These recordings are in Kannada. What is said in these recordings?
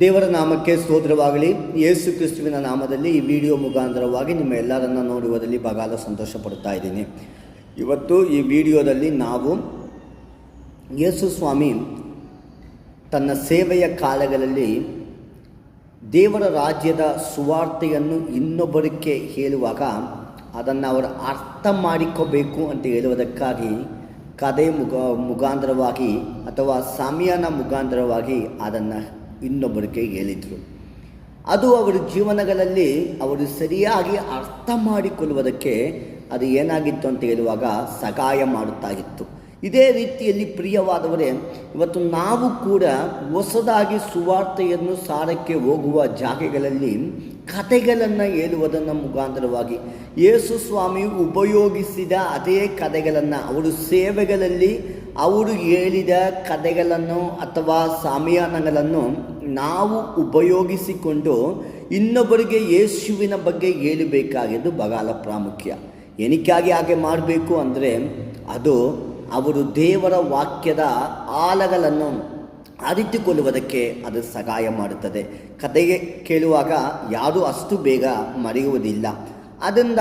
ದೇವರ ನಾಮಕ್ಕೆ ಸ್ತೋತ್ರವಾಗಲಿ. ಯೇಸು ಕ್ರಿಸ್ತುವಿನ ನಾಮದಲ್ಲಿ ಈ ವಿಡಿಯೋ ಮುಖಾಂತರವಾಗಿ ನಿಮ್ಮ ಎಲ್ಲರನ್ನ ನೋಡುವುದರಲ್ಲಿ ಬಹಳ ಸಂತೋಷ ಪಡ್ತಾ ಇದ್ದೀನಿ. ಇವತ್ತು ಈ ವಿಡಿಯೋದಲ್ಲಿ ನಾವು ಯೇಸು ಸ್ವಾಮಿ ತನ್ನ ಸೇವೆಯ ಕಾಲಗಳಲ್ಲಿ ದೇವರ ರಾಜ್ಯದ ಸುವಾರ್ತೆಯನ್ನು ಇನ್ನೊಬ್ಬರಿಗೆ ಹೇಳುವಾಗ ಅದನ್ನು ಅವರು ಅರ್ಥ ಮಾಡಿಕೋಬೇಕು ಅಂತ ಹೇಳುವುದಕ್ಕಾಗಿ ಕಥೆ ಮುಖ ಮುಖಾಂತರವಾಗಿ ಅಥವಾ ಸಾಮಿಯಾನ ಮುಖಾಂತರವಾಗಿ ಅದನ್ನು ಇನ್ನೊಬ್ಬರಿಗೆ ಹೇಳಿದರು. ಅದು ಅವರ ಜೀವನಗಳಲ್ಲಿ ಅವರು ಸರಿಯಾಗಿ ಅರ್ಥ ಮಾಡಿಕೊಳ್ಳುವುದಕ್ಕೆ ಅದು ಏನಾಗಿತ್ತು ಅಂತ ಹೇಳುವಾಗ ಸಹಾಯ ಮಾಡುತ್ತಾ ಇತ್ತು ಇದೇ ರೀತಿಯಲ್ಲಿ ಪ್ರಿಯವಾದವರೇ, ಇವತ್ತು ನಾವು ಕೂಡ ಹೊಸದಾಗಿ ಸುವಾರ್ತೆಯನ್ನು ಸಾರಕ್ಕೆ ಹೋಗುವ ಜಾಗಗಳಲ್ಲಿ ಕಥೆಗಳನ್ನು ಹೇಳುವುದನ್ನು ಮುಖಾಂತರವಾಗಿ ಯೇಸು ಸ್ವಾಮಿ ಉಪಯೋಗಿಸಿದ ಅದೇ ಕಥೆಗಳನ್ನು ಅವರು ಸೇವೆಗಳಲ್ಲಿ ಅವರು ಹೇಳಿದ ಕಥೆಗಳನ್ನು ಅಥವಾ ಸಾಮಿಯಾನಗಳನ್ನು ನಾವು ಉಪಯೋಗಿಸಿಕೊಂಡು ಇನ್ನೊಬ್ಬರಿಗೆ ಯೇಸುವಿನ ಬಗ್ಗೆ ಹೇಳಬೇಕಾಗಿದ್ದು ಬಗಾಲ ಪ್ರಾಮುಖ್ಯ. ಏನಕ್ಕಾಗಿ ಹಾಗೆ ಮಾಡಬೇಕು ಅಂದರೆ ಅದು ಅವರು ದೇವರ ವಾಕ್ಯದ ಆಲಗಳನ್ನು ಅರಿತುಕೊಳ್ಳುವುದಕ್ಕೆ ಅದು ಸಹಾಯ ಮಾಡುತ್ತದೆ. ಕತೆಗೆ ಕೇಳುವಾಗ ಯಾರೂ ಅಷ್ಟು ಬೇಗ ಮರೆಯುವುದಿಲ್ಲ. ಅದರಿಂದ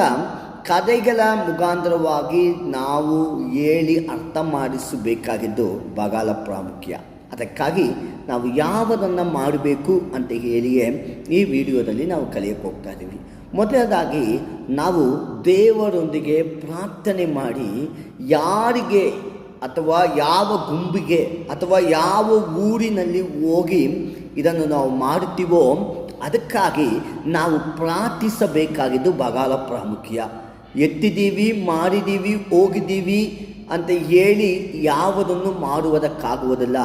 ಕಥೆಗಳ ಮುಖಾಂತರವಾಗಿ ನಾವು ಹೇಳಿ ಅರ್ಥ ಮಾಡಿಸಬೇಕಾಗಿದ್ದು ಬಗಾಲ ಪ್ರಾಮುಖ್ಯ. ಅದಕ್ಕಾಗಿ ನಾವು ಯಾವುದನ್ನು ಮಾಡಬೇಕು ಅಂತ ಹೇಳಿಯೇ ಈ ವಿಡಿಯೋದಲ್ಲಿ ನಾವು ಕಲಿಯಕ್ಕೆ ಹೋಗ್ತಾ ಇದ್ದೀವಿ. ಮೊದಲನೇದಾಗಿ ನಾವು ದೇವರೊಂದಿಗೆ ಪ್ರಾರ್ಥನೆ ಮಾಡಿ ಯಾರಿಗೆ ಅಥವಾ ಯಾವ ಗುಂಬಿಗೆ ಅಥವಾ ಯಾವ ಊರಿನಲ್ಲಿ ಹೋಗಿ ಇದನ್ನು ನಾವು ಮಾಡುತ್ತೀವೋ ಅದಕ್ಕಾಗಿ ನಾವು ಪ್ರಾರ್ಥಿಸಬೇಕಾಗಿದ್ದು ಬಹಳ ಪ್ರಾಮುಖ್ಯ. ಎತ್ತಿದ್ದೀವಿ, ಮಾಡಿದ್ದೀವಿ, ಹೋಗಿದ್ದೀವಿ ಅಂತ ಹೇಳಿ ಯಾವುದನ್ನು ಮಾಡುವುದಕ್ಕಾಗುವುದಿಲ್ಲ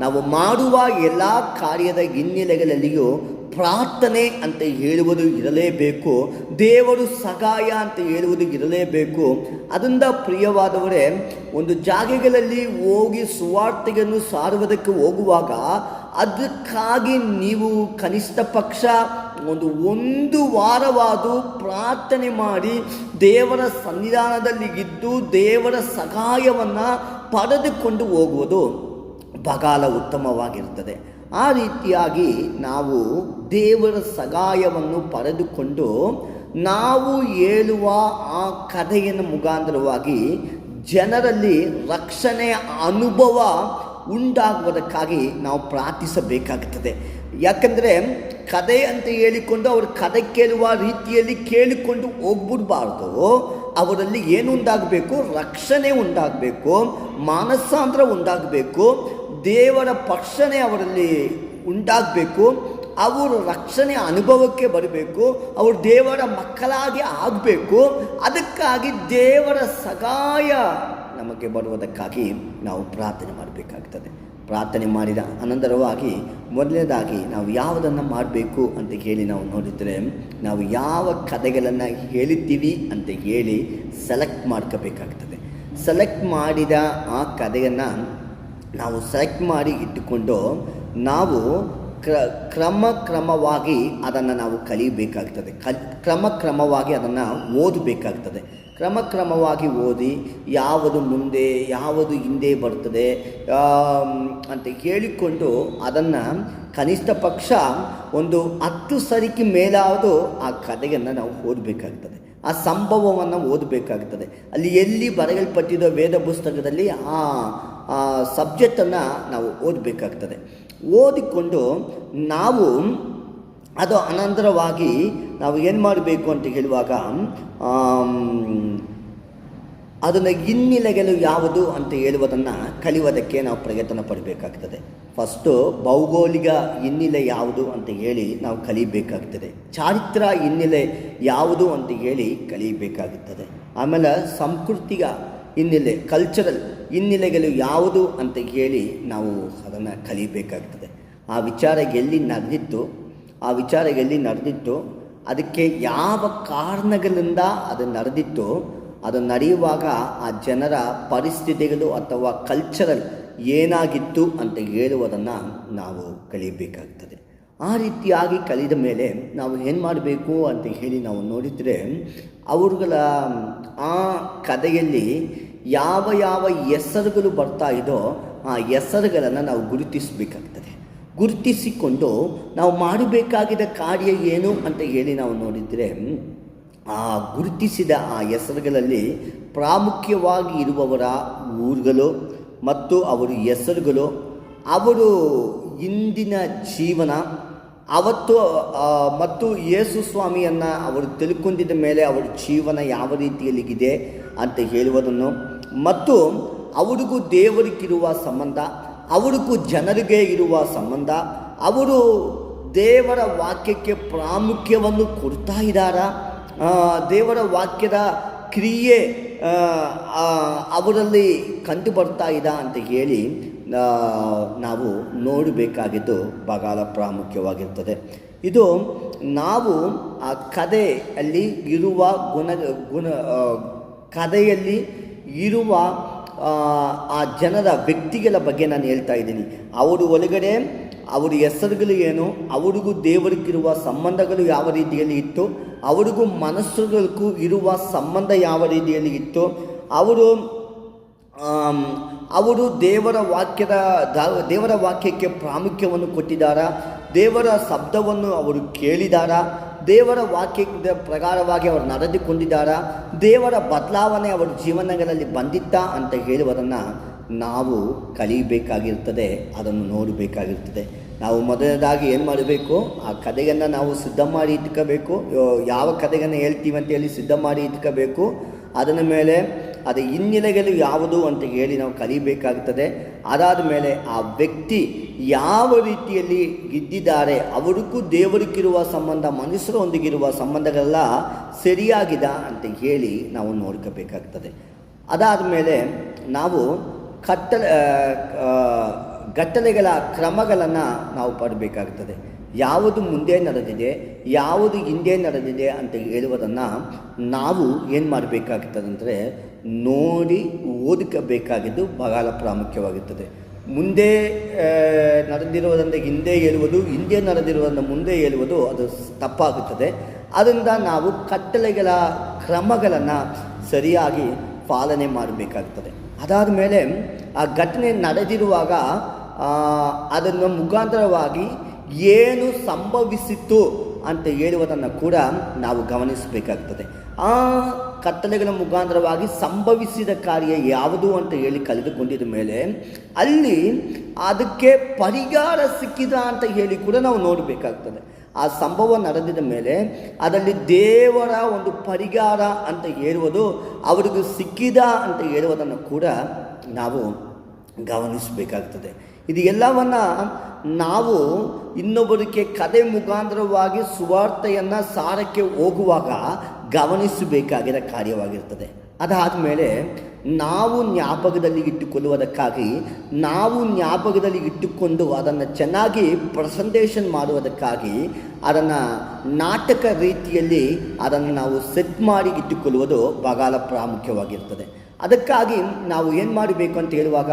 ನಾವು ಮಾಡುವ ಎಲ್ಲ ಕಾರ್ಯದ ಹಿನ್ನೆಲೆಗಳಲ್ಲಿಯೂ ಪ್ರಾರ್ಥನೆ ಅಂತ ಹೇಳುವುದು ಇರಲೇಬೇಕು. ದೇವರು ಸಹಾಯ ಅಂತ ಹೇಳುವುದು ಇರಲೇಬೇಕು. ಅದರಿಂದ ಪ್ರಿಯವಾದವರೇ, ಒಂದು ಜಾಗಗಳಲ್ಲಿ ಹೋಗಿ ಸುವಾರ್ತೆಯನ್ನು ಸಾರುವುದಕ್ಕೆ ಹೋಗುವಾಗ ಅದಕ್ಕಾಗಿ ನೀವು ಕನಿಷ್ಠ ಪಕ್ಷ ಒಂದು ಒಂದು ವಾರವಾದೂ ಪ್ರಾರ್ಥನೆ ಮಾಡಿ ದೇವರ ಸನ್ನಿಧಾನದಲ್ಲಿ ಇದ್ದು ದೇವರ ಸಹಾಯವನ್ನು ಪಡೆದುಕೊಂಡು ಹೋಗುವುದು ಬಗಾಲ ಉತ್ತಮವಾಗಿರುತ್ತದೆ. ಆ ರೀತಿಯಾಗಿ ನಾವು ದೇವರ ಸಹಾಯವನ್ನು ಪಡೆದುಕೊಂಡು ನಾವು ಹೇಳುವ ಆ ಕಥೆಯನ್ನು ಮುಖಾಂತರವಾಗಿ ಜನರಲ್ಲಿ ರಕ್ಷಣೆಯ ಅನುಭವ ಉಂಟಾಗುವುದಕ್ಕಾಗಿ ನಾವು ಪ್ರಾರ್ಥಿಸಬೇಕಾಗುತ್ತದೆ. ಯಾಕಂದರೆ ಕಥೆ ಅಂತ ಹೇಳಿಕೊಂಡು ಅವರು ಕಥೆ ಕೇಳುವ ರೀತಿಯಲ್ಲಿ ಕೇಳಿಕೊಂಡು ಹೋಗ್ಬಿಡ್ಬಾರ್ದು. ಅವರಲ್ಲಿ ಏನು ಉಂಟಾಗಬೇಕು? ರಕ್ಷಣೆ ಉಂಟಾಗಬೇಕು, ಮಾನಸಾಂತರ ಉಂಟಾಗಬೇಕು, ದೇವರ ಪಕ್ಷಣೆ ಅವರಲ್ಲಿ ಉಂಟಾಗಬೇಕು, ಅವರು ರಕ್ಷಣೆ ಅನುಭವಕ್ಕೆ ಬರಬೇಕು, ಅವರು ದೇವರ ಮಕ್ಕಳಾಗಿ ಆಗಬೇಕು. ಅದಕ್ಕಾಗಿ ದೇವರ ಸಗಾಯ ನಮಗೆ ಬರುವುದಕ್ಕಾಗಿ ನಾವು ಪ್ರಾರ್ಥನೆ ಮಾಡಬೇಕಾಗ್ತದೆ. ಪ್ರಾರ್ಥನೆ ಮಾಡಿದ ಅನಂತರವಾಗಿ ಮೊದಲನೇದಾಗಿ ನಾವು ಯಾವುದನ್ನು ಮಾಡಬೇಕು ಅಂತ ಹೇಳಿ ನಾವು ನೋಡಿದರೆ ನಾವು ಯಾವ ಕಥೆಗಳನ್ನು ಹೇಳಿದ್ದೀವಿ ಅಂತ ಹೇಳಿ ಸೆಲೆಕ್ಟ್ ಮಾಡ್ಕೋಬೇಕಾಗ್ತದೆ. ಸೆಲೆಕ್ಟ್ ಮಾಡಿದ ಆ ಕಥೆಯನ್ನು ನಾವು ಸೆಲೆಕ್ಟ್ ಮಾಡಿ ಇಟ್ಟುಕೊಂಡು ನಾವು ಕ್ರ, ಕ್ರಮ ಕ್ರಮವಾಗಿ ಅದನ್ನು ನಾವು ಕಲಿಯಬೇಕಾಗ್ತದೆ ಕಲ್, ಕ್ರಮ ಕ್ರಮವಾಗಿ ಅದನ್ನು ಓದಬೇಕಾಗ್ತದೆ. ಕ್ರಮ ಕ್ರಮವಾಗಿ ಓದಿ ಯಾವುದು ಮುಂದೆ, ಯಾವುದು ಹಿಂದೆ ಬರ್ತದೆ ಅಂತ ಹೇಳಿಕೊಂಡು ಅದನ್ನು ಕನಿಷ್ಠ ಪಕ್ಷ ಒಂದು ಹತ್ತು ಸರಿಕೆ ಮೇಲಾದರೂ ಆ ಕಥೆಯನ್ನು ನಾವು ಓದಬೇಕಾಗ್ತದೆ. ಆ ಸಂಭವವನ್ನು ಓದಬೇಕಾಗ್ತದೆ. ಅಲ್ಲಿ ಎಲ್ಲಿ ಬರೆಯಲ್ಪಟ್ಟಿರೋ ವೇದ ಪುಸ್ತಕದಲ್ಲಿ ಆ ಸಬ್ಜೆಕ್ಟನ್ನು ನಾವು ಓದಬೇಕಾಗ್ತದೆ. ಓದಿಕೊಂಡು ನಾವು ಅದು ಅನಂತರವಾಗಿ ನಾವು ಏನು ಮಾಡಬೇಕು ಅಂತ ಹೇಳುವಾಗ ಅದನ್ನು ಹಿನ್ನೆಲೆಗಳು ಯಾವುದು ಅಂತ ಹೇಳುವುದನ್ನು ಕಲಿಯೋದಕ್ಕೆ ನಾವು ಪ್ರಯತ್ನ ಪಡಬೇಕಾಗ್ತದೆ. ಫಸ್ಟು ಭೌಗೋಳಿಕ ಹಿನ್ನೆಲೆ ಯಾವುದು ಅಂತ ಹೇಳಿ ನಾವು ಕಲಿಬೇಕಾಗ್ತದೆ. ಚಾರಿತ್ರ ಹಿನ್ನೆಲೆ ಯಾವುದು ಅಂತ ಹೇಳಿ ಕಲಿಬೇಕಾಗುತ್ತದೆ ಆಮೇಲೆ ಸಂಸ್ಕೃತಿಯ ಹಿನ್ನೆಲೆ ಕಲ್ಚರಲ್ ಹಿನ್ನೆಲೆಗಳು ಯಾವುದು ಅಂತ ಹೇಳಿ ನಾವು ಅದನ್ನು ಕಲಿಬೇಕಾಗ್ತದೆ. ಆ ವಿಚಾರ ಎಲ್ಲಿ ನಡೆದಿತ್ತು ಆ ವಿಚಾರ ಎಲ್ಲಿ ನಡೆದಿತ್ತು. ಅದಕ್ಕೆ ಯಾವ ಕಾರಣಗಳಿಂದ ಅದು ನಡೆದಿತ್ತು, ಅದು ನಡೆಯುವಾಗ ಆ ಜನರ ಪರಿಸ್ಥಿತಿಗಳು ಅಥವಾ ಕಲ್ಚರಲ್ ಏನಾಗಿತ್ತು ಅಂತ ಹೇಳುವುದನ್ನು ನಾವು ಕಲಿಯಬೇಕಾಗ್ತದೆ ಆ ರೀತಿಯಾಗಿ ಕಲಿದ ಮೇಲೆ ನಾವು ಏನು ಮಾಡಬೇಕು ಅಂತ ಹೇಳಿ ನಾವು ನೋಡಿದರೆ, ಅವರುಗಳ, ಆ ಕಥೆಯಲ್ಲಿ ಯಾವ ಯಾವ ಹೆಸರುಗಳು ಬರ್ತಾ ಇದೋ ಆ ಹೆಸರುಗಳನ್ನು ನಾವು ಗುರುತಿಸಬೇಕಾಗ್ತದೆ. ಗುರುತಿಸಿಕೊಂಡು ನಾವು ಮಾಡಬೇಕಾಗಿದ್ದ ಕಾರ್ಯ ಏನು ಅಂತ ಹೇಳಿ ನಾವು ನೋಡಿದರೆ, ಆ ಗುರುತಿಸಿದ ಆ ಹೆಸರುಗಳಲ್ಲಿ ಪ್ರಾಮುಖ್ಯವಾಗಿ ಇರುವವರ ಊರುಗಳು ಮತ್ತು ಅವರ ಹೆಸರುಗಳು, ಅವರು ಇಂದಿನ ಜೀವನ, ಅವತ್ತು ಮತ್ತು ಯೇಸು ಸ್ವಾಮಿಯನ್ನು ಅವರು ತಿಳ್ಕೊಂಡಿದ್ದ ಮೇಲೆ ಅವರ ಜೀವನ ಯಾವ ರೀತಿಯಲ್ಲಿಗಿದೆ ಅಂತ ಹೇಳುವುದನ್ನು, ಮತ್ತು ಅವರಿಗೂ ದೇವರಿಗಿರುವ ಸಂಬಂಧ ಅವರಿಗೂ ಜನರಿಗೆ ಇರುವ ಸಂಬಂಧ, ಅವರು ದೇವರ ವಾಕ್ಯಕ್ಕೆ ಪ್ರಾಮುಖ್ಯವನ್ನು ಕೊಡ್ತಾ ಇದ್ದಾರಾ? ದೇವರ ವಾಕ್ಯದ ಕ್ರಿಯೆ ಅವರಲ್ಲಿ ಕಂಡು ಬರ್ತಾ ಇದ್ದ ಅಂತ ಹೇಳಿ ನಾವು ನೋಡಬೇಕಾಗಿದ್ದು ಬಹಳ ಪ್ರಾಮುಖ್ಯವಾಗಿರ್ತದೆ. ಇದು ನಾವು ಆ ಕದೆಯಲ್ಲಿ ಇರುವ ಗುಣ ಗುಣ ಕದೆಯಲ್ಲಿ ಇರುವ ಆ, ಜನರ ವ್ಯಕ್ತಿಗಳ ಬಗ್ಗೆ ನಾನು ಹೇಳ್ತಾ ಇದ್ದೀನಿ. ಅವರು ಒಳಗಡೆ ಅವರ ಹೆಸರುಗಳು ಏನು ಅವರಿಗೂ ದೇವರಿಗಿರುವ ಸಂಬಂಧಗಳು ಯಾವ ರೀತಿಯಲ್ಲಿ ಇತ್ತು ಅವರಿಗೂ ಮನಸ್ಸುಗಳಿಗೂ ಇರುವ ಸಂಬಂಧ ಯಾವ ರೀತಿಯಲ್ಲಿ ಇತ್ತು ಅವರು ಅವರು ದೇವರ ವಾಕ್ಯದ ದೇವರ ವಾಕ್ಯಕ್ಕೆ ಪ್ರಾಮುಖ್ಯವನ್ನು ಕೊಟ್ಟಿದ್ದಾರಾ ದೇವರ ಶಬ್ದವನ್ನು ಅವರು ಕೇಳಿದಾರಾ ದೇವರ ವಾಕ್ಯದ ಪ್ರಕಾರವಾಗಿ ಅವರು ನಡೆದುಕೊಂಡಿದ್ದಾರಾ? ದೇವರ ಬದಲಾವಣೆ ಅವರ ಜೀವನಗಳಲ್ಲಿ ಬಂದಿತ್ತಾ ಅಂತ ಹೇಳುವುದನ್ನು ನಾವು ಕಲಿಯಬೇಕಾಗಿರ್ತದೆ ಅದನ್ನು ನೋಡಬೇಕಾಗಿರ್ತದೆ. ನಾವು ಮೊದಲನೇದಾಗಿ ಏನು ಮಾಡಬೇಕು? ಆ ಕಥೆಯನ್ನು ನಾವು ಸಿದ್ಧ ಮಾಡಿ ಇಟ್ಕೋಬೇಕು. ಯಾವ ಕಥೆಯನ್ನು ಹೇಳ್ತೀವಿ ಅಂತ ಹೇಳಿ ಸಿದ್ಧ ಮಾಡಿ ಇಟ್ಕೋಬೇಕು. ಅದರ ಮೇಲೆ ಅದು ಹಿನ್ನೆಲೆಗಳು ಯಾವುದು ಅಂತ ಹೇಳಿ ನಾವು ಕಲಿಬೇಕಾಗುತ್ತದೆ ಅದಾದ ಮೇಲೆ ಆ ವ್ಯಕ್ತಿ ಯಾವ ರೀತಿಯಲ್ಲಿ ಇದ್ದಿದ್ದಾರೆ ಅವರಿಗೂ ದೇವರಿಗಿರುವ ಸಂಬಂಧ, ಮನುಷ್ಯರೊಂದಿಗಿರುವ ಸಂಬಂಧಗಳೆಲ್ಲ ಸರಿಯಾಗಿದ ಅಂತ ಹೇಳಿ ನಾವು ನೋಡ್ಕೋಬೇಕಾಗ್ತದೆ. ಅದಾದ ಮೇಲೆ ನಾವು ಕತ್ತಲೆ ಗಟ್ಟಲೆಗಳ ಕ್ರಮಗಳನ್ನು ನಾವು ಪಡಬೇಕಾಗ್ತದೆ. ಯಾವುದು ಮುಂದೆ ನಡೆದಿದೆ, ಯಾವುದು ಹಿಂದೆ ನಡೆದಿದೆ ಅಂತ ಹೇಳುವುದನ್ನು ನಾವು ಏನು ಮಾಡಬೇಕಾಗ್ತದೆ ಅಂದರೆ ನೋಡಿ ಓದಿಕಬೇಕಾಗಿದ್ದು ಬಹಳ ಪ್ರಾಮುಖ್ಯವಾಗುತ್ತದೆ ಮುಂದೆ ನಡೆದಿರುವುದರಿಂದ ಹಿಂದೆ ಹೇಳುವುದು, ಹಿಂದೆ ನಡೆದಿರುವುದರಿಂದ ಮುಂದೆ ಹೇಳುವುದು ಅದು ತಪ್ಪಾಗುತ್ತದೆ. ಅದರಿಂದ ನಾವು ಕಟ್ಟಳೆಗಳ ಕ್ರಮಗಳನ್ನು ಸರಿಯಾಗಿ ಪಾಲನೆ ಮಾಡಬೇಕಾಗ್ತದೆ. ಅದಾದ ಮೇಲೆ ಆ ಘಟನೆ ನಡೆದಿರುವಾಗ ಅದನ್ನು ಮುಖಾಂತರವಾಗಿ ಏನು ಸಂಭವಿಸಿತು ಅಂತ ಹೇಳುವುದನ್ನು ಕೂಡ ನಾವು ಗಮನಿಸಬೇಕಾಗ್ತದೆ. ಆ ಕತ್ತಲೆಗಳ ಮುಖಾಂತರವಾಗಿ ಸಂಭವಿಸಿದ ಕಾರ್ಯ ಯಾವುದು ಅಂತ ಹೇಳಿ ಕಲಿತುಕೊಂಡಿದ ಮೇಲೆ ಅಲ್ಲಿ ಅದಕ್ಕೆ ಪರಿಹಾರ ಸಿಕ್ಕಿದ ಅಂತ ಹೇಳಿ ಕೂಡ ನಾವು ನೋಡಬೇಕಾಗ್ತದೆ. ಆ ಸಂಭವ ನಡೆದಿದ ಮೇಲೆ ಅದರಲ್ಲಿ ದೇವರ ಒಂದು ಪರಿಹಾರ ಅಂತ ಹೇಳುವುದು ಅವರಿಗೂ ಸಿಕ್ಕಿದ ಅಂತ ಹೇಳುವುದನ್ನು ಕೂಡ ನಾವು ಗಮನಿಸಬೇಕಾಗ್ತದೆ. ಇದು ಎಲ್ಲವನ್ನ ನಾವು ಇನ್ನೊಬ್ಬರಿಗೆ ಕದೆ ಮುಖಾಂತರವಾಗಿ ಸುವಾರ್ತೆಯನ್ನು ಸಾರಕ್ಕೆ ಹೋಗುವಾಗ ಗಮನಿಸಬೇಕಾಗಿರೋ ಕಾರ್ಯವಾಗಿರ್ತದೆ. ಅದಾದ ಮೇಲೆ ನಾವು ಜ್ಞಾಪಕದಲ್ಲಿ ಇಟ್ಟುಕೊಳ್ಳುವುದಕ್ಕಾಗಿ, ನಾವು ಜ್ಞಾಪಕದಲ್ಲಿ ಇಟ್ಟುಕೊಂಡು ಅದನ್ನು ಚೆನ್ನಾಗಿ ಪ್ರೆಸೆಂಟೇಷನ್ ಮಾಡುವುದಕ್ಕಾಗಿ ಅದನ್ನು ನಾಟಕ ರೀತಿಯಲ್ಲಿ ಅದನ್ನು ನಾವು ಸೆಟ್ ಮಾಡಿ ಇಟ್ಟುಕೊಳ್ಳುವುದು ಬಹಳ ಪ್ರಾಮುಖ್ಯವಾಗಿರ್ತದೆ. ಅದಕ್ಕಾಗಿ ನಾವು ಏನು ಮಾಡಬೇಕು ಅಂತ ಹೇಳುವಾಗ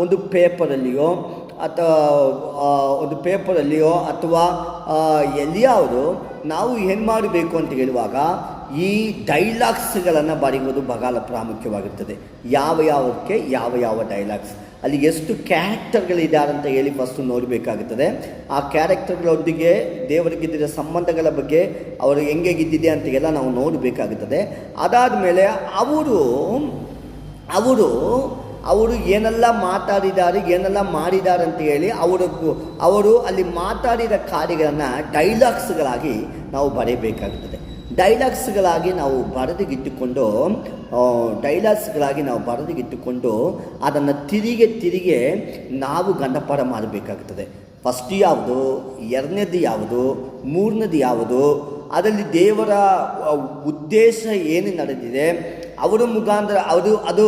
ಒಂದು ಪೇಪರಲ್ಲಿಯೋ ಅಥವಾ ಒಂದು ಪೇಪರಲ್ಲಿಯೋ ಅಥವಾ ಎಲ್ಲಿಯಾವುದು ನಾವು ಏನು ಮಾಡಬೇಕು ಅಂತ ಹೇಳುವಾಗ ಈ ಡೈಲಾಗ್ಸ್ಗಳನ್ನು ಬರೆಯುವುದು ಬಹಳ ಪ್ರಾಮುಖ್ಯವಾಗಿರ್ತದೆ. ಯಾವ ಯಾವಕ್ಕೆ ಯಾವ ಯಾವ ಡೈಲಾಗ್ಸ್. ಅಲ್ಲಿ ಎಷ್ಟು ಕ್ಯಾರೆಕ್ಟರ್ಗಳಿದ್ದಾರೆ ಅಂತ ಹೇಳಿ ಫಸ್ಟು ನೋಡಬೇಕಾಗುತ್ತದೆ. ಆ ಕ್ಯಾರೆಕ್ಟರ್ಗಳೊಂದಿಗೆ ದೇವರಿಗಿದ್ದ ಸಂಬಂಧಗಳ ಬಗ್ಗೆ ಅವರು ಹೆಂಗೆ ಗಿದ್ದಿದೆ ಅಂತ ಎಲ್ಲ ನಾವು ನೋಡಬೇಕಾಗುತ್ತದೆ. ಅದಾದ ಮೇಲೆ ಅವರು ಅವರು ಅವರು ಏನೆಲ್ಲ ಮಾತಾಡಿದ್ದಾರೆ, ಏನೆಲ್ಲ ಮಾಡಿದ್ದಾರೆ ಅಂತ ಹೇಳಿ ಅವರು ಅವರು ಅಲ್ಲಿ ಮಾತಾಡಿದ ಕಾರ್ಯಗಳನ್ನು ಡೈಲಾಗ್ಸ್ಗಳಾಗಿ ನಾವು ಬರೆಯಬೇಕಾಗುತ್ತದೆ ಡೈಲಾಗ್ಸ್ಗಳಾಗಿ ನಾವು ಬರೆದಿಗಿಟ್ಟುಕೊಂಡು ಡೈಲಾಗ್ಸ್ಗಳಾಗಿ ನಾವು ಬರೆದಿಗಿಟ್ಟುಕೊಂಡು ಅದನ್ನು ತಿರುಗಿ ತಿರುಗಿ ನಾವು ಗಂಡಪಾಠ ಮಾಡಬೇಕಾಗ್ತದೆ. ಫಸ್ಟ್ ಯಾವುದು, ಎರಡನೇದು ಯಾವುದು, ಮೂರನೇದು ಯಾವುದು ಅದರಲ್ಲಿ ದೇವರ ಉದ್ದೇಶ ಏನು ನಡೆದಿದೆ, ಅವರ ಮುಖಾಂತರ ಅದು ಅದು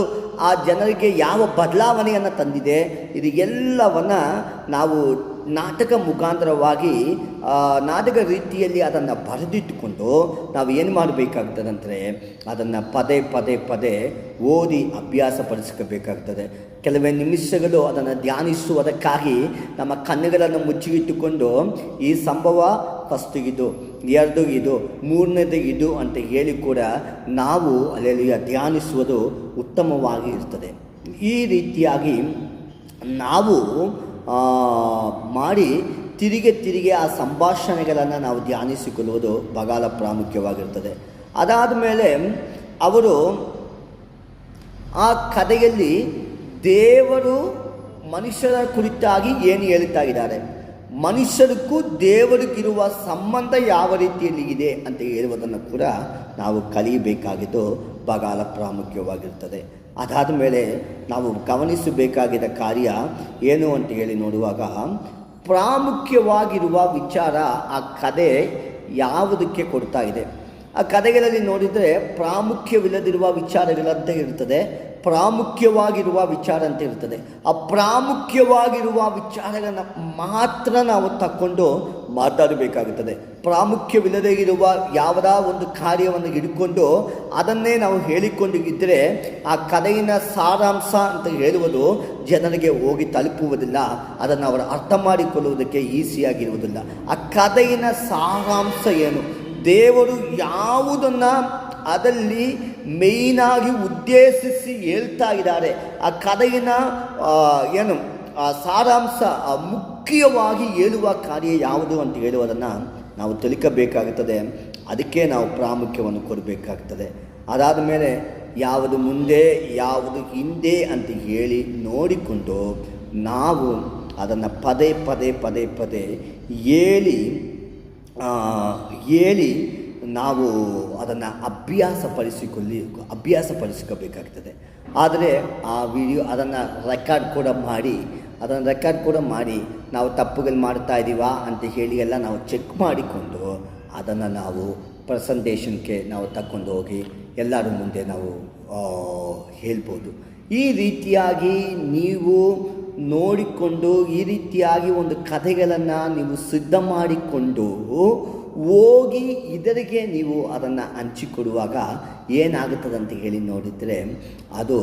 ಆ ಜನರಿಗೆ ಯಾವ ಬದಲಾವಣೆಯನ್ನು ತಂದಿದೆ ಇದು ಎಲ್ಲವನ್ನು ನಾವು ನಾಟಕ ಮುಖಾಂತರವಾಗಿ ನಾಟಕ ರೀತಿಯಲ್ಲಿ ಅದನ್ನು ಬರೆದಿಟ್ಟುಕೊಂಡು ನಾವು ಏನು ಮಾಡಬೇಕಾಗ್ತದೆ ಅಂದರೆ ಅದನ್ನು ಪದೇ ಪದೇ ಪದೇ ಓದಿ ಅಭ್ಯಾಸ ಪಡಿಸ್ಕೋಬೇಕಾಗ್ತದೆ. ಕೆಲವೇ ನಿಮಿಷಗಳು ಅದನ್ನು ಧ್ಯಾನಿಸುವುದಕ್ಕಾಗಿ ನಮ್ಮ ಕಣ್ಣುಗಳನ್ನು ಮುಚ್ಚಿಟ್ಟುಕೊಂಡು ಈ ಸಂಭವ ಫಸ್ಟ್ ಇದು. ಎರಡು ಇದು, ಮೂರನೇದು ಇದು ಅಂತ ಹೇಳಿ ಕೂಡ ನಾವು ಅಲ್ಲಿ ಧ್ಯಾನಿಸುವುದು ಉತ್ತಮವಾಗಿ ಇರ್ತದೆ. ಈ ರೀತಿಯಾಗಿ ನಾವು ಮಾಡಿ ತಿರುಗಿ ತಿರುಗಿ ಆ ಸಂಭಾಷಣೆಗಳನ್ನು ನಾವು ಧ್ಯಾನಿಸಿಕೊಳ್ಳುವುದು ಬಗಾಲ ಪ್ರಾಮುಖ್ಯವಾಗಿರ್ತದೆ. ಅದಾದ ಮೇಲೆ ಅವರು ಆ ಕಥೆಯಲ್ಲಿ ದೇವರು ಮನುಷ್ಯರ ಕುರಿತಾಗಿ ಏನು ಹೇಳುತ್ತಾ ಇದ್ದಾರೆ? ಮನುಷ್ಯರಿಗೂ ದೇವರಿಗಿರುವ ಸಂಬಂಧ ಯಾವ ರೀತಿಯಲ್ಲಿ ಇದೆ ಅಂತ ಹೇಳುವುದನ್ನು ಕೂಡ ನಾವು ಕಲಿಯಬೇಕಾಗಿದ್ದು ಬಗಾಲ ಪ್ರಾಮುಖ್ಯವಾಗಿರ್ತದೆ. ಅದಾದ ಮೇಲೆ ನಾವು ಗಮನಿಸಬೇಕಾಗಿದ್ದ ಕಾರ್ಯ ಏನು ಅಂತ ಹೇಳಿ ನೋಡುವಾಗ ಪ್ರಾಮುಖ್ಯವಾಗಿರುವ ವಿಚಾರ ಆ ಕತೆ ಯಾವುದಕ್ಕೆ ಕೊಡ್ತಾ ಇದೆ. ಆ ಕಥೆಗಳಲ್ಲಿ ನೋಡಿದರೆ ಪ್ರಾಮುಖ್ಯವಿಲ್ಲದಿರುವ ವಿಚಾರಗಳಂತೆ ಇರ್ತದೆ ಪ್ರಾಮುಖ್ಯವಾಗಿರುವ ವಿಚಾರ ಅಂತ ಇರ್ತದೆ. ಆ ಪ್ರಾಮುಖ್ಯವಾಗಿರುವ ವಿಚಾರಗಳನ್ನು ಮಾತ್ರ ನಾವು ತಕ್ಕೊಂಡು ಮಾತಾಡಬೇಕಾಗುತ್ತದೆ. ಪ್ರಾಮುಖ್ಯವಿಲ್ಲದೇ ಇರುವ ಯಾವುದಾ ಒಂದು ಕಾರ್ಯವನ್ನು ಹಿಡ್ಕೊಂಡು ಅದನ್ನೇ ನಾವು ಹೇಳಿಕೊಂಡು ಇದ್ದರೆ ಆ ಕಥೆಯಿನ ಸಾರಾಂಶ ಅಂತ ಹೇಳುವುದು ಜನರಿಗೆ ಹೋಗಿ ತಲುಪುವುದಿಲ್ಲ. ಅದನ್ನು ಅವರು ಅರ್ಥ ಮಾಡಿಕೊಳ್ಳುವುದಕ್ಕೆ ಈಸಿಯಾಗಿರುವುದಿಲ್ಲ. ಆ ಕಥೆಯಿನ ಸಾರಾಂಶ ಏನು? ದೇವರು ಯಾವುದನ್ನು ಅದಲ್ಲಿ ಮೇಯ್ನಾಗಿ ಉದ್ದೇಶಿಸಿ ಹೇಳ್ತಾ ಇದ್ದಾರೆ. ಆ ಕಥೆಯನ್ನು ಏನು, ಆ ಸಾರಾಂಶ ಮುಖ್ಯವಾಗಿ ಹೇಳುವ ಕಾರ್ಯ ಯಾವುದು ಅಂತ ಹೇಳುವುದನ್ನು ನಾವು ತಿಳ್ಕಬೇಕಾಗುತ್ತದೆ. ಅದಕ್ಕೆ ನಾವು ಪ್ರಾಮುಖ್ಯವನ್ನು ಕೊಡಬೇಕಾಗ್ತದೆ ಅದಾದ ಮೇಲೆ ಯಾವುದು ಮುಂದೆ, ಯಾವುದು ಹಿಂದೆ ಅಂತ ಹೇಳಿ ನೋಡಿಕೊಂಡು ನಾವು ಅದನ್ನು ಪದೇ ಪದೇ ಪದೇ ಪದೇ ಹೇಳಿ ಹೇಳಿ ನಾವು ಅದನ್ನು ಅಭ್ಯಾಸ ಪಡಿಸಿಕೊಳ್ಳಿ ಅಭ್ಯಾಸ ಪಡಿಸ್ಕೋಬೇಕಾಗ್ತದೆ ಆದರೆ ಆ ವಿಡಿಯೋ ಅದನ್ನು ರೆಕಾರ್ಡ್ ಕೂಡ ಮಾಡಿ, ಅದನ್ನು ರೆಕಾರ್ಡ್ ಕೂಡ ಮಾಡಿ ನಾವು ತಪ್ಪುಗಳು ಮಾಡ್ತಾ ಇದ್ದೀವಾ ಅಂತ ಹೇಳಿ ಎಲ್ಲ ನಾವು ಚೆಕ್ ಮಾಡಿಕೊಂಡು ಅದನ್ನು ನಾವು ಪ್ರೆಸೆಂಟೇಷನ್ಗೆ ನಾವು ತಕ್ಕೊಂಡು ಹೋಗಿ ಎಲ್ಲರ ಮುಂದೆ ನಾವು ಹೇಳ್ಬೋದು. ಈ ರೀತಿಯಾಗಿ ನೀವು ನೋಡಿಕೊಂಡು, ಈ ರೀತಿಯಾಗಿ ಒಂದು ಕಥೆಗಳನ್ನು ನೀವು ಸಿದ್ಧ ಮಾಡಿಕೊಂಡು ಹೋಗಿ ಇದರಿಗೆ ನೀವು ಅದನ್ನು ಹಂಚಿಕೊಡುವಾಗ ಏನಾಗುತ್ತದೆ ಅಂತ ಹೇಳಿ ನೋಡಿದರೆ, ಅದು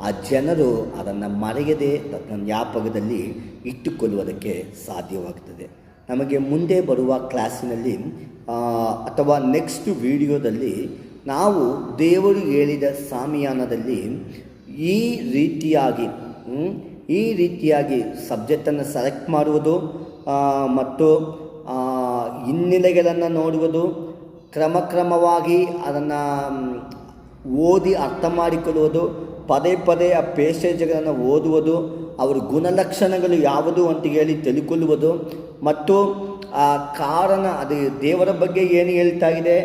ಆ ಜನರು ಅದನ್ನು ಮರೆಯದೆ ತನ್ನ ಜ್ಞಾಪಕದಲ್ಲಿ ಇಟ್ಟುಕೊಳ್ಳುವುದಕ್ಕೆ ಸಾಧ್ಯವಾಗುತ್ತದೆ ನಮಗೆ ಮುಂದೆ ಬರುವ ಕ್ಲಾಸಿನಲ್ಲಿ ಅಥವಾ ನೆಕ್ಸ್ಟ್ ವಿಡಿಯೋದಲ್ಲಿ ನಾವು ದೇವರು ಹೇಳಿದ ಸಾಮಿಯಾನದಲ್ಲಿ ಈ ರೀತಿಯಾಗಿ ಈ ರೀತಿಯಾಗಿ ಸಬ್ಜೆಕ್ಟನ್ನು ಸೆಲೆಕ್ಟ್ ಮಾಡುವುದು ಮತ್ತು ಹಿನ್ನೆಲೆಗಳನ್ನು ನೋಡುವುದು, ಕ್ರಮಕ್ರಮವಾಗಿ ಅದನ್ನು ಓದಿ ಅರ್ಥ ಮಾಡಿಕೊಳ್ಳುವುದು, ಪದೇ ಪದೇ ಆ ಪೇಸೇಜ್ಗಳನ್ನು ಓದುವುದು, ಅವರ ಗುಣಲಕ್ಷಣಗಳು ಯಾವುದು ಅಂತ ಹೇಳಿ ತಿಳ್ಕೊಳ್ಳುವುದು, ಮತ್ತು ಆ ಕಾರಣ ಅದು ದೇವರ ಬಗ್ಗೆ ಏನು ಹೇಳ್ತಾ ಇದೆ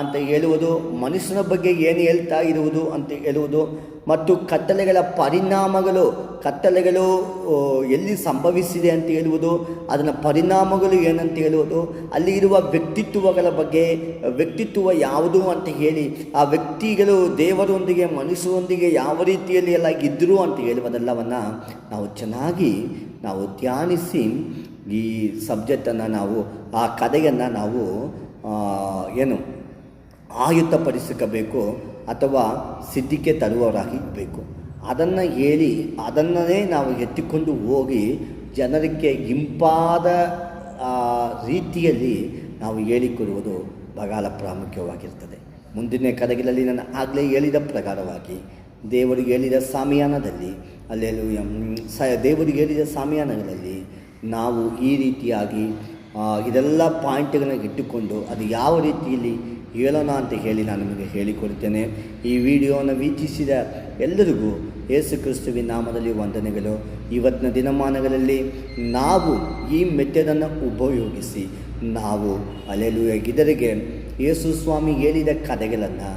ಅಂತ ಹೇಳುವುದು, ಮನುಷ್ಯನ ಬಗ್ಗೆ ಏನು ಹೇಳ್ತಾ ಇರುವುದು ಅಂತ ಹೇಳುವುದು ಮತ್ತು ಕತ್ತಲೆಗಳ ಪರಿಣಾಮಗಳು, ಕತ್ತಲೆಗಳು ಎಲ್ಲಿ ಸಂಭವಿಸಿದೆ ಅಂತ ಹೇಳುವುದು, ಅದನ್ನ ಪರಿಣಾಮಗಳು ಏನಂತ ಹೇಳುವುದು, ಅಲ್ಲಿ ಇರುವ ವ್ಯಕ್ತಿತ್ವಗಳ ಬಗ್ಗೆ, ವ್ಯಕ್ತಿತ್ವ ಯಾವುದು ಅಂತ ಹೇಳಿ, ಆ ವ್ಯಕ್ತಿಗಳು ದೇವರೊಂದಿಗೆ, ಮನುಷ್ಯರೊಂದಿಗೆ ಯಾವ ರೀತಿಯಲ್ಲಿ ಎಲ್ಲ ಇದ್ದರು ಅಂತ ಹೇಳುವುದೆಲ್ಲವನ್ನು ನಾವು ಚೆನ್ನಾಗಿ ನಾವು ಧ್ಯಾನಿಸಿ ಈ ಸಬ್ಜೆಕ್ಟನ್ನು ನಾವು, ಆ ಕಥೆಯನ್ನು ನಾವು ಏನು ಆಯುತ್ತಪಡಿಸಬೇಕು ಅಥವಾ ಸಿದ್ಧಿಗೆ ತರುವವರಾಗಿರಬೇಕು ಅದನ್ನು ಹೇಳಿ ಅದನ್ನೇ ನಾವು ಎತ್ತಿಕೊಂಡು ಹೋಗಿ ಜನರಿಗೆ ಇಂಪಾದ ರೀತಿಯಲ್ಲಿ ನಾವು ಹೇಳಿಕೊಡುವುದು ಬಗಾಲ ಪ್ರಾಮುಖ್ಯವಾಗಿರ್ತದೆ. ಮುಂದಿನ ಕಡೆಗಳಲ್ಲಿ ನಾನು ಆಗಲೇ ಹೇಳಿದ ಪ್ರಕಾರವಾಗಿ ದೇವರಿಗೆ ಹೇಳಿದ ಸಾಮಿಯಾನದಲ್ಲಿ ಅಲ್ಲೆಲ್ಲೂ ಸ ದೇವರಿಗೆ ಹೇಳಿದ ಸಾಮಿಯಾನಗಳಲ್ಲಿ ನಾವು ಈ ರೀತಿಯಾಗಿ ಇದೆಲ್ಲ ಪಾಯಿಂಟ್ಗಳನ್ನ ಇಟ್ಟುಕೊಂಡು ಅದು ಯಾವ ರೀತಿಯಲ್ಲಿ ಹೇಳೋಣ ಅಂತ ಹೇಳಿ ನಾನು ನಿಮಗೆ ಹೇಳಿಕೊಡ್ತೇನೆ ಈ ವಿಡಿಯೋನ ವೀಕ್ಷಿಸಿದ ಎಲ್ಲರಿಗೂ ಯೇಸು ಕ್ರಿಸ್ತುವಿನ ನಾಮದಲ್ಲಿ ವಂದನೆಗಳು. ಇವತ್ತಿನ ದಿನಮಾನಗಳಲ್ಲಿ ನಾವು ಈ ಮೆಥಡನ್ನು ಉಪಯೋಗಿಸಿ ನಾವು ಅಲೆಲುಯ ಗಿದರಿಗೆ ಯೇಸು ಸ್ವಾಮಿ ಹೇಳಿದ ಕಥೆಗಳನ್ನು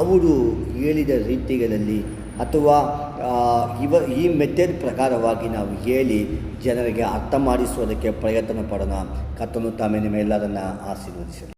ಅವರು ಹೇಳಿದ ರೀತಿಗಳಲ್ಲಿ ಅಥವಾ ಇವ, ಈ ಮೆಥಡ್ ಪ್ರಕಾರವಾಗಿ ನಾವು ಹೇಳಿ ಜನರಿಗೆ ಅರ್ಥ ಮಾಡಿಸುವುದಕ್ಕೆ ಪ್ರಯತ್ನ ಪಡೋಣ. ಕತ್ತನು ತಾಮೇ ನಿಮ್ಮೆಲ್ಲರನ್ನು ಆಶೀರ್ವದಿಸಲಿ.